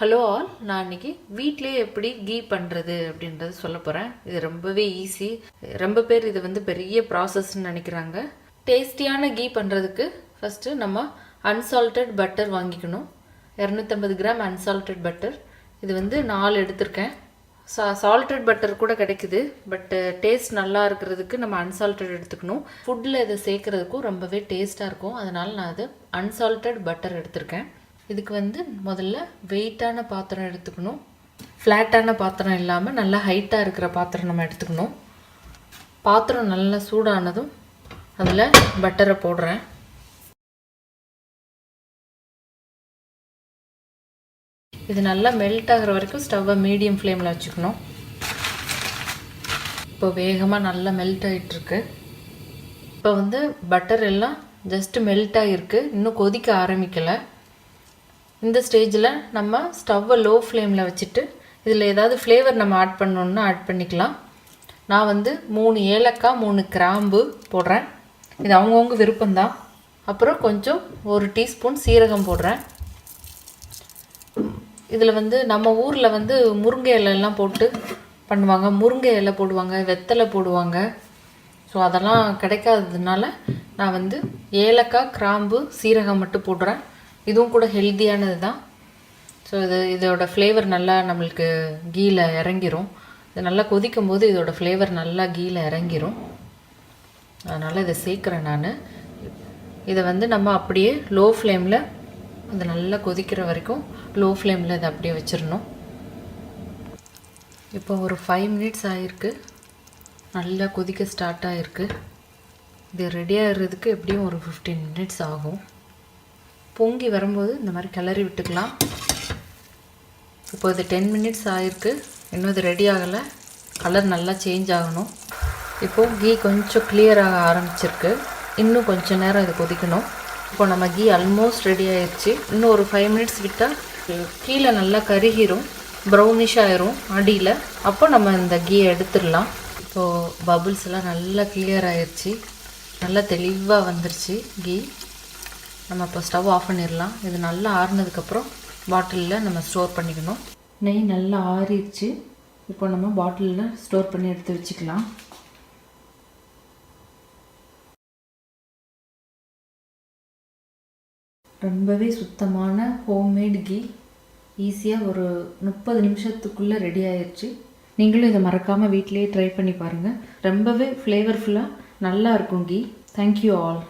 Hello all நான் இன்னைக்கு வீட்டிலே எப்படி கீ பண்ணுறது அப்படின்றது சொல்ல போகிறேன் இது ரொம்பவே ஈஸி ரொம்ப பேர் இது வந்து பெரிய ப்ராசஸ்ன்னு நினைக்கிறாங்க. டேஸ்டியான கீ பண்ணுறதுக்கு ஃபஸ்ட்டு நம்ம அன்சால்ட்டட் பட்டர் வாங்கிக்கணும். இரநூத்தம்பது கிராம் அன்சால்ட்டட் பட்டர் இது வந்து நாலு எடுத்திருக்கேன். சா சால்ட்டட் பட்டர் கூட கிடைக்குது பட் டேஸ்ட் நல்லா இருக்கிறதுக்கு நம்ம அன்சால்ட்டட் எடுத்துக்கணும். ஃபுட்டில் இதை சேர்க்குறதுக்கும் ரொம்பவே டேஸ்ட்டாக இருக்கும். அதனால் நான் அது அன்சால்ட்டட் பட்டர் எடுத்திருக்கேன். இதுக்கு வந்து முதல்ல வெயிட்டான பாத்திரம் எடுத்துக்கணும். ஃப்ளாட்டான பாத்திரம் இல்லாமல் நல்லா ஹைட்டாக இருக்கிற பாத்திரம் நம்ம எடுத்துக்கணும். பாத்திரம் நல்லா சூடானதும் அதில் பட்டரை போடுறேன். இது நல்லா மெல்ட் ஆகிற வரைக்கும் ஸ்டவ்வை மீடியம் ஃப்ளேமில் வச்சுக்கணும். இப்போ வேகமாக நல்லா மெல்ட் ஆகிட்டுருக்கு இப்போ வந்து பட்டர் எல்லாம் ஜஸ்ட் மெல்ட் ஆகிருக்கு இன்னும் கொதிக்க ஆரம்பிக்கலை. இந்த ஸ்டேஜில் நம்ம ஸ்டவ்வை லோ ஃப்ளேமில் வச்சுட்டு இதில் ஏதாவது ஃப்ளேவர் நம்ம ஆட் பண்ணணுன்னா ஆட் பண்ணிக்கலாம். நான் வந்து மூணு ஏலக்காய் மூணு கிராம்பு போடுறேன். இது அவங்கவுங்க விருப்பம்தான். அப்புறம் கொஞ்சம் ஒரு டீஸ்பூன் சீரகம் போடுறேன். இதில் வந்து நம்ம ஊரில் வந்து முருங்கை இலையெல்லாம் போட்டு பண்ணுவாங்க. முருங்கை இலை போடுவாங்க வெத்தலை போடுவாங்க. ஸோ அதெல்லாம் கிடைக்காததுனால நான் வந்து ஏலக்காய் கிராம்பு சீரகம் மட்டும் போடுறேன். இதுவும் கூட ஹெல்த்தியானது தான். ஸோ இது இதோட ஃப்ளேவர் நல்லா நம்மளுக்கு கீயில் இறங்கிரும். இது நல்லா கொதிக்கும் போது இதோட ஃப்ளேவர் நல்லா கீயில் இறங்கிரும். அதனால் இதை சேர்க்குறேன் நான். இதை வந்து நம்ம அப்படியே லோ ஃப்ளேமில் அது நல்லா கொதிக்கிற வரைக்கும் லோ ஃப்ளேமில் இதை அப்படியே வச்சிடணும். இப்போ ஒரு ஃபைவ் மினிட்ஸ் ஆகிருக்கு நல்லா கொதிக்க ஸ்டார்ட் ஆகிருக்கு இது ரெடி ஆகிறதுக்கு எப்படியும் ஒரு ஃபிஃப்டீன் மினிட்ஸ் ஆகும். பொங்கி வரும்போது இந்த மாதிரி கிளறி விட்டுக்கலாம். இப்போ இது டென் மினிட்ஸ் ஆகிருக்கு இன்னும் இது ரெடி ஆகலை. கலர் நல்லா சேஞ்ச் ஆகணும். இப்போது கீ கொஞ்சம் கிளியர் ஆக ஆரம்பிச்சிருக்கு. இன்னும் கொஞ்சம் நேரம் இது கொதிக்கணும். இப்போ நம்ம கீ ஆல்மோஸ்ட் ரெடி ஆயிடுச்சு இன்னும் ஒரு ஃபைவ் மினிட்ஸ் விட்டால் கீழே நல்லா கருகிரும். ப்ரௌனிஷ் ஆயிரும் அடியில். அப்போ நம்ம இந்த கீயை எடுத்துடலாம். இப்போது பபுள்ஸ் எல்லாம் நல்லா கிளியர் ஆயிடுச்சு நல்லா தெளிவாக வந்துருச்சு கீ. நம்ம இப்போ ஸ்டவ் ஆஃப் பண்ணிடலாம். இது நல்லா ஆறுனதுக்கப்புறம் பாட்டிலில் நம்ம ஸ்டோர் பண்ணிக்கணும். நெய் நல்லா ஆறிடுச்சு. இப்போ நம்ம பாட்டிலில் ஸ்டோர் பண்ணி எடுத்து வச்சுக்கலாம். ரொம்பவே சுத்தமான ஹோம்மேட் கீ ஈஸியாக ஒரு முப்பது நிமிஷத்துக்குள்ளே ரெடி ஆயிடுச்சு நீங்களும் இதை மறக்காமல் வீட்டிலேயே ட்ரை பண்ணி பாருங்கள் ரொம்பவே ஃப்ளேவர்ஃபுல்லாக நல்லா இருக்கும் கீ தேங்க்யூ ஆல்